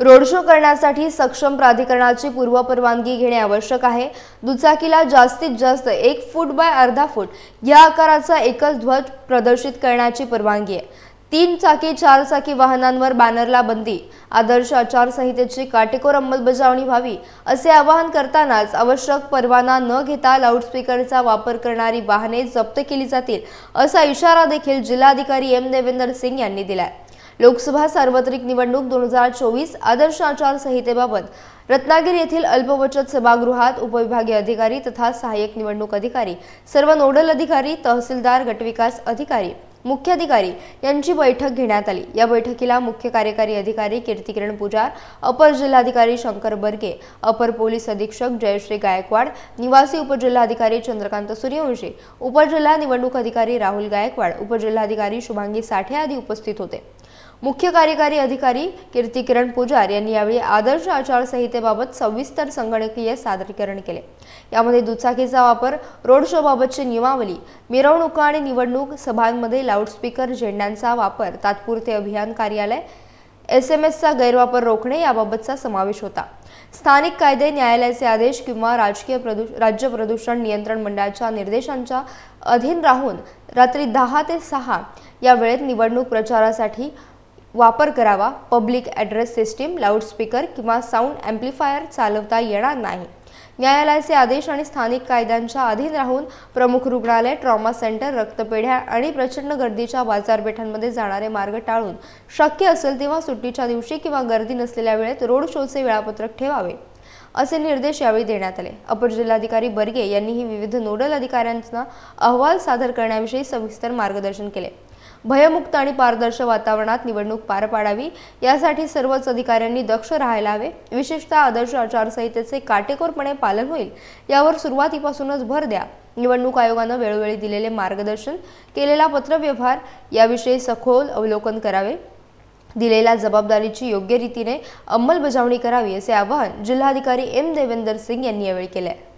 Road show करण्यासाठी सक्षम प्राधिकरणाची पूर्वपरवानगी घेणे आवश्यक आहे. दुचाकीला जास्तीत जास्त एक फूट बाय अर्धा फूट या आकाराचा एकच ध्वज प्रदर्शित करण्याची परवानगी आहे. तीन चाकी चार चाकी वाहनांवर बॅनरला बंदी. आदर्श आचारसंहितेची काटेकोर अंमलबजावणी व्हावी असे आवाहन करतानाच आवश्यक परवाना न घेता लाऊडस्पीकरचा वापर करणारी वाहने जप्त केली जातील असा इशारा देखील जिल्हाधिकारी एम देवेंदर सिंग यांनी दिलाय. लोकसभा सार्वत्रिक निवडणूक दोन हजार चोवीस आदर्श आचारसंहितेबाबत रत्नागिरी येथील अल्पबचत सभागृहात उपविभागीय अधिकारी तथा सहाय्यक निवडणूक अधिकारी सर्व नोडल अधिकारी तहसीलदार गटविकास अधिकारी मुख्याधिकारी यांची बैठक घेण्यात आली. या बैठकीला मुख्य कार्यकारी अधिकारी कीर्तिकिरण पुजार अपर जिल्हाधिकारी शंकर बर्गे अपर पोलीस अधीक्षक जयश्री गायकवाड निवासी उपजिल्हाधिकारी चंद्रकांत सूर्यवंशी उपजिल्हा निवडणूक अधिकारी राहुल गायकवाड उपजिल्हाधिकारी शुभांगी साठे आदी उपस्थित होते. मुख्य कार्यकारी अधिकारी कीर्तिकिरण पुजार यांनी यावेळी आदर्श आचारसंहितेबाबत सविस्तर संगणकीय सादरीकरण केले. यामध्ये दुचाकीचा वापर रोड शोबाबतची नियमावली मिरवणुका आणि निवडणूक सभांमध्ये लाऊडस्पीकर झेंड्यांचा वापर तात्पुरते अभियान कार्यालय एस एम एसचा गैरवापर रोखणे याबाबतचा समावेश होता. स्थानिक कायदे न्यायालयाचे आदेश किंवा राजकीय प्रदू राज्य प्रदूषण नियंत्रण मंडळाच्या निर्देशांच्या अधीन राहून रात्री दहा ते सहा या वेळेत निवडणूक प्रचारासाठी वापर करावा. पब्लिक ॲड्रेस सिस्टीम लाऊडस्पीकर किंवा साऊंड ॲम्प्लिफायर चालवता येणार नाही. न्यायालयाचे आदेश आणि स्थानिक कायद्यांच्या अधीन राहून प्रमुख रुग्णालय ट्रॉमा सेंटर रक्तपेढ्या आणि प्रचंड गर्दीच्या बाजारपेठांमध्ये जाणारे मार्ग टाळून शक्य असेल तेव्हा सुट्टीच्या दिवशी किंवा गर्दी नसलेल्या वेळेत रोड शोचे वेळापत्रक ठेवावे असे निर्देश यावेळी देण्यात आले. अपर जिल्हाधिकारी बर्गे यांनीही विविध नोडल अधिकाऱ्यांना अहवाल सादर करण्याविषयी सविस्तर मार्गदर्शन केले. भयमुक्त आणि पारदर्शक वातावरणात निवडणूक पार पाडावी. यासाठी सर्वच अधिकाऱ्यांनी दक्ष राहायला हवे. विशेषतः आदर्श आचारसंहितेचे काटेकोरपणे पालन होईल. यावर सुरुवातीपासूनच भर द्या. निवडणूक आयोगानं वेळोवेळी दिलेले मार्गदर्शन केलेला पत्रव्यवहार याविषयी सखोल अवलोकन करावे. दिलेल्या जबाबदारीची योग्य रीतीने अंमलबजावणी करावी असे आवाहन जिल्हाधिकारी एम देवेंदर सिंग यांनी यावेळी केले आहे